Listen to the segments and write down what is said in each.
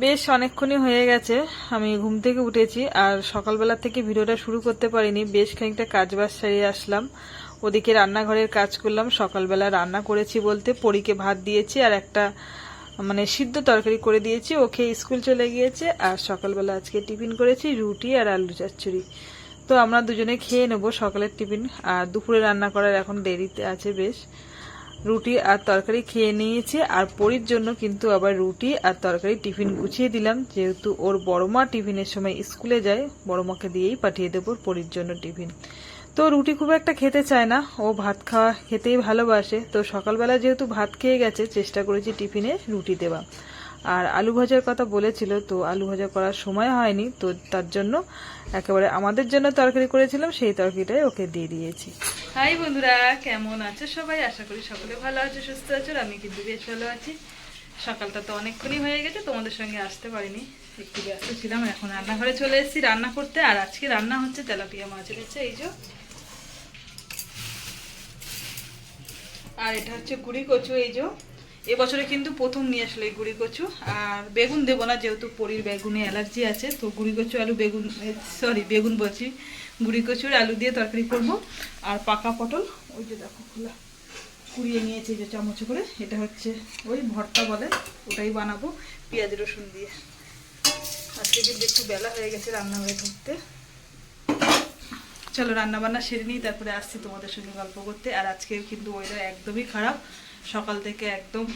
বেশ অনেকক্ষণই হয়ে গেছে, আমি ঘুম থেকে উঠেছি আর সকালবেলা থেকে ভিডিওটা শুরু করতে পারিনি, বেশ খানিকটা কাজ বাজ সারিয়ে আসলাম। ওদিকে রান্নাঘরের কাজ করলাম, সকালবেলা রান্না করেছি বলতে পরীকে ভাত দিয়েছি আর একটা মানে সিদ্ধ তরকারি করে দিয়েছি ওকে স্কুল চলে গিয়েছে আর সকালবেলা আজকে টিফিন করেছি রুটি আর আলু চচ্চড়ি। তো আমরা দুজনে খেয়ে নেব সকালের টিফিন, আর দুপুরে রান্না করার এখন দেরিতে আছে বেশ। রুটি আর তরকারি খেয়ে নিয়েছে। আর পরির জন্য কিন্তু আবার রুটি আর তরকারি টিফিন গুছিয়ে দিলাম। যেহেতু ওর বড় মা টিফিনের সময় স্কুলে যায় বড় মাকে দিয়েই পাঠিয়ে দেবো পরির জন্য টিফিন। তো রুটি খুব একটা খেতে চায় না। ও ভাত খাওয়া খেতেই ভালোবাসে। তো সকালবেলা যেহেতু ভাত খেয়ে গেছে, চেষ্টা করেছি টিফিনে রুটি দেওয়া। আর আলু ভাজার কথা বলেছিল, তো আলু ভাজা করার সময় হয়নি, তো তার জন্য একেবারে আমাদের জন্য তরকারি করেছিলাম, সেই তরকারিটাই ওকে দিয়ে দিয়েছি। হাই বন্ধুরা, কেমন আছো সবাই? আশা করি সকলে ভালো আছো, সুস্থ আছো আমি কিন্তু বেশ ভালো আছি। সকালটা তো অনেকক্ষণই হয়ে গেছে, তোমাদের সঙ্গে আসতে পারিনি। একটু ব্যস্ত ছিলাম এখন রান্নাঘরে চলে এসেছি রান্না করতে, আর আজকে রান্না হচ্ছে তেলাপিয়া মাছ রয়েছে এই যে। আর এটা হচ্ছে গুড়ি কচু, এই যে। এবছরে কিন্তু প্রথম নিয়ে আসলো এই গুড়ি কচু। আর বেগুন দেবো না, যেহেতু পরির বেগুনে অ্যালার্জি আছে, তো গুড়ি কচু, আলু বেগুন সরি বেগুন বলছি, গুড়ি কচুর আলু দিয়ে তরকারি করব। আর পাকা পটল, ওই যে দেখো, খোলা। কুড়িয়ে নিয়েছি যে চামচ করে, এটা হচ্ছে ওই ভর্তা বলে, ওটাই বানাবো, পেঁয়াজ রসুন দিয়ে। আজকে কিন্তু একটু বেলা হয়ে গেছে রান্নাঘরে ঢুকতে। চলো রান্না বান্না সেরে নিই, তারপরে আসছি তোমাদের সঙ্গে গল্প করতে। আর আজকে কিন্তু ওয়েদার একদমই খারাপ। সকাল থেকে একদম,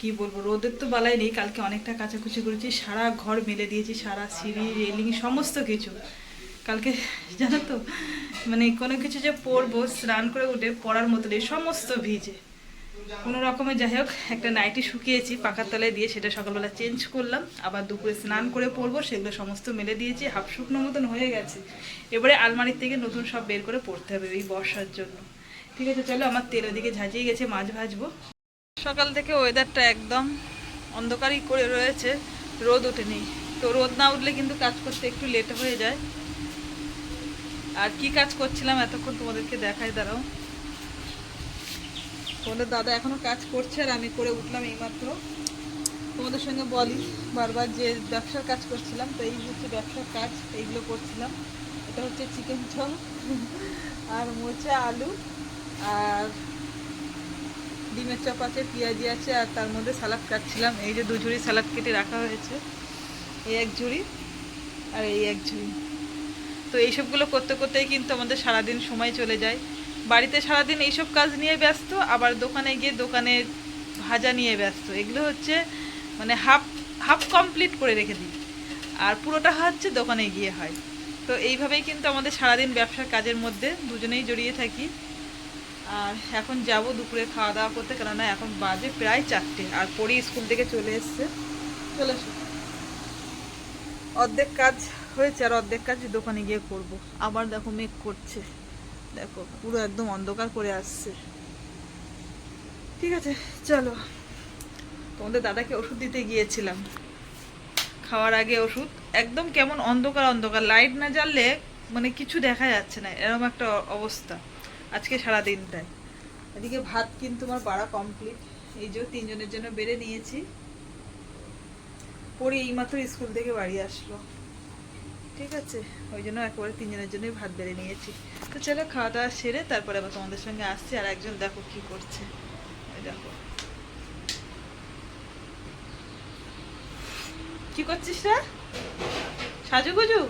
কি বলব, রোদের তো বালাই নেই, কালকে অনেকটা কাচাকুচি করেছি, সারা ঘর মেলে দিয়েছি, সারা সিঁড়ি, রেলিং, সমস্ত কিছু। কালকে জানো তো মানে কোনো কিছু যে পরবো, স্নান করে উঠে পড়ার মতো নেই, সমস্ত ভিজে। কোনো রকমে যাই হোক, একটা নাইটি শুকিয়েছি পাকার তলায় দিয়ে সেটা সকালবেলা চেঞ্জ করলাম, আবার দুপুরে স্নান করে পরবো সেগুলো সমস্ত মেলে দিয়েছি, হাফ শুকনো মতন হয়ে গেছে। এবারে আলমারির থেকে নতুন সব বের করে পড়তে হবে এই বর্ষার জন্য। ঠিক আছে, চলো আমার তেল ওদিকে ঝাঁঝিয়ে গেছে, মাছ ভাজবো। সকাল থেকে ওয়েদারটা একদম অন্ধকারই করে রয়েছে, রোদ ওঠেনি। তো রোদ না উঠলে কিন্তু কাজ করতে একটু লেট হয়ে যায়। আর কি কাজ করছিলাম এতক্ষণ তোমাদেরকে দেখায় দাঁড়াও। তোমাদের দাদা এখনও কাজ করছে আর আমি করে উঠলাম এইমাত্র। তোমাদের সঙ্গে বলি, বারবার যে ব্যবসার কাজ করছিলাম, তো এই হচ্ছে ব্যবসার কাজ, এইগুলো করছিলাম। এটা হচ্ছে চিকেন ঝোল আর মোচা, আলু আর ডিমের চপ আছে, পেঁয়াজি আছে, আর তার মধ্যে সালাদ কাটছিলাম। এই যে দু ঝুড়ি সালাদ কেটে রাখা হয়েছে। এই এক ঝুড়ি আর এই এক ঝুড়ি। তো এইসবগুলো করতে করতেই কিন্তু আমাদের সারাদিন সময় চলে যায়। বাড়িতে সারাদিন এইসব কাজ নিয়ে ব্যস্ত, আবার দোকানে গিয়ে দোকানে ভাজা নিয়ে ব্যস্ত। এগুলো হচ্ছে মানে হাফ হাফ কমপ্লিট করে রেখে দিই। আর পুরোটা হচ্ছে দোকানে গিয়ে হয়। তো এইভাবেই কিন্তু আমাদের সারাদিন ব্যবসার কাজের মধ্যে দুজনেই জড়িয়ে থাকি। আর এখন যাব দুপুরে খাওয়া দাওয়া করতে, কেননা এখন বাজে প্রায় চারটে। আর পরে স্কুল থেকে চলে এসছে। চলে এসো। অর্ধেক কাজ হয়েছে আর অর্ধেক কাজ দোকানে গিয়ে করব। আবার দেখো মেঘ করছে। দেখো, পুরো একদম অন্ধকার করে আসছে। ঠিক আছে, চলো। তোমাদের দাদাকে ওষুধ দিতে গিয়েছিলাম। খাওয়ার আগে ওষুধ। একদম কেমন অন্ধকার অন্ধকার। লাইট না জ্বাললে মানে কিছু দেখা যাচ্ছে না। এরকম একটা অবস্থা। আজকে সারা দিনটায় এদিকে ভাত কিন্তু আমার বাড়া কমপ্লিট এই যে তিনজনের জন্য বেড়ে নিয়েছি। পরে এইমাত্র স্কুল থেকে বাড়ি আসলো। ঠিক আছে, ওই জন্য একেবারে তিনজনের জন্যই ভাত বেড়ে নিয়েছি। তো চলো খাওয়া দাওয়া সেরে তারপরে আবার তোমাদের সঙ্গে আসছি, আর একজন দেখো কি করছে। দেখো। কি করছিস রে? সাজুগুজু?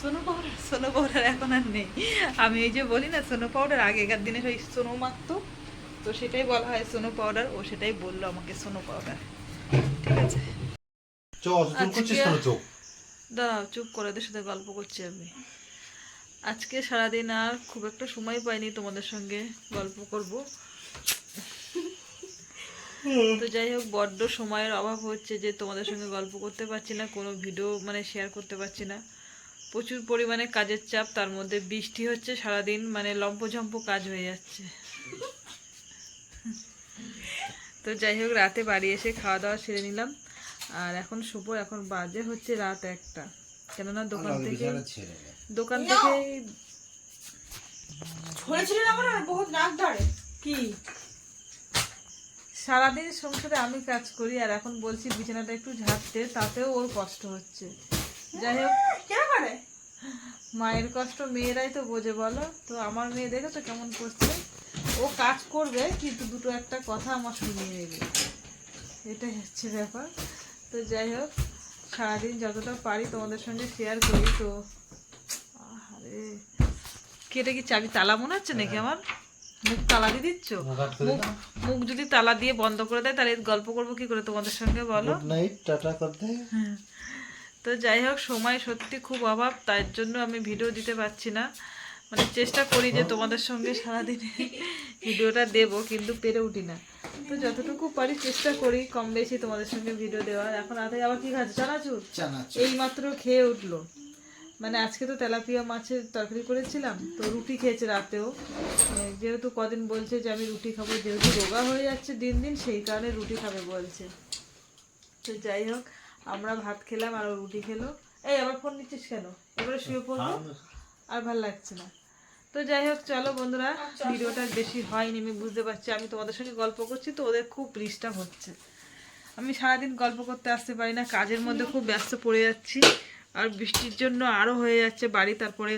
সোনো পাউডার সোনো পাউডার এখন আর নেই। আমি এই যে বলি না সোনো পাউডার আগেকার ওই সোনো তো সেটাই বলা হয় সোনো পাউডার ও সেটাই বলল আমাকে সোনো পাউডার। ঠিক আছে? দাঁড়াও চুপ করে ওদের সাথে গল্প করছি আমি। আজকে সারাদিন আর খুব একটা সময় পাইনি তোমাদের সঙ্গে গল্প করব। তো যাই হোক বড্ড সময়ের অভাব হচ্ছে যে তোমাদের সঙ্গে গল্প করতে পারছি না কোনো ভিডিও মানে শেয়ার করতে পারছি না। প্রচুর পরিমাণে কাজের চাপ তার মধ্যে বৃষ্টি হচ্ছে সারাদিন মানে লম্পঝম্প কাজ হয়ে যাচ্ছে। তো যাই হোক রাতে বাড়ি এসে খাওয়া দাওয়া সেরে নিলাম। আর এখন শুভ এখন বাজে হচ্ছে রাত একটা। কেননা দোকান থেকে দোকান থেকে কি? সারাদিন সংসারে আমি কাজ করি আর এখন বলছি বিছানাটা একটু ঝাড়তে তাতেও ওর কষ্ট হচ্ছে। যাই হোক। মায়ের কষ্ট মেয়েরাই তো বোঝে বলো? তো আমার মেয়ে দেখেছ কেমন করছে? ও কাজ করবে কিন্তু দুটো একটা কথা আমার শুনিয়ে নেবে। এটাই হচ্ছে ব্যাপার। তো যাই হোক সারাদিন যতটা পারি তোমাদের সঙ্গে শেয়ার করি তো। আরে কি এটা কি চাবি তালা মনে হচ্ছে নাকি আমার? মুখ তালা দিয়ে দিচ্ছ? মুখ মুখ যদি তালা দিয়ে বন্ধ করে দেয় তাহলে গল্প করব কি করে তোমাদের সঙ্গে বলো? নাইট টাটা করতে হ্যাঁ। তো যাই হোক সময় সত্যি খুব অভাব তার জন্য আমি ভিডিও দিতে পারছি না। মানে চেষ্টা করি যে তোমাদের সঙ্গে সারাদিনে ভিডিওটা দেব কিন্তু পেরে উঠি না। তো যতটুকু পারি চেষ্টা করি কম বেশি তোমাদের সঙ্গে ভিডিও দেওয়ার। এখন রাতে আবার কি খাচ্ছে চানাচুর এই মাত্র খেয়ে উঠল। মানে আজকে তো তেলাপিয়া মাছের তরকারি করেছিলাম তো রুটি খেয়েছে রাতেও। যেহেতু কদিন বলছে যে আমি রুটি খাব যেহেতু রোগা হয়ে যাচ্ছে দিন দিন সেই কারণে রুটি খাবে বলছে। তো যাই হোক আমরা ভাত খেলাম আর রুটি খেলো। এই আবার ফোন নিচ্ছিস কেন? এবারে শুয়ে পড়ব? আর ভালো লাগছে না। তো যাই হোক চলো বন্ধুরা ভিডিওটা বেশি হয়নি আমি বুঝতে পারছি। আমি তোমাদের সঙ্গে গল্প করছি তো ওদের খুব ডিস্টার্ব হচ্ছে। আমি সারাদিন গল্প করতে আসতে পারি না কাজের মধ্যে খুব ব্যস্ত পড়ে যাচ্ছি। আর বৃষ্টির জন্য আরও হয়ে যাচ্ছে বাড়ি তারপরে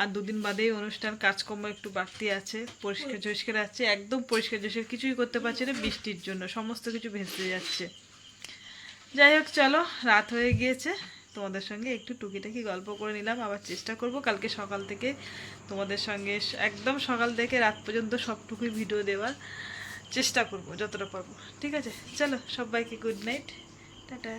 আর দুদিন বাদেই অনুষ্ঠান কাজকর্ম একটু বাড়তি আছে পরিষ্কার টরিষ্কার আছে। একদম পরিষ্কার টরিষ্কার কিছুই করতে পারছি না বৃষ্টির জন্য সমস্ত কিছু ভেসে যাচ্ছে। যাই হোক চলো, রাত হয়ে গিয়েছে। তোমাদের সঙ্গে একটু টুকিটাকি গল্প করে নিলাম, আবার চেষ্টা করব। কালকে সকাল থেকে তোমাদের সঙ্গে একদম সকাল থেকে রাত পর্যন্ত সবটুকুই ভিডিও দেওয়ার চেষ্টা করব, যতটা পারব। ঠিক আছে? চলো, সবাইকে গুড নাইট টাটা।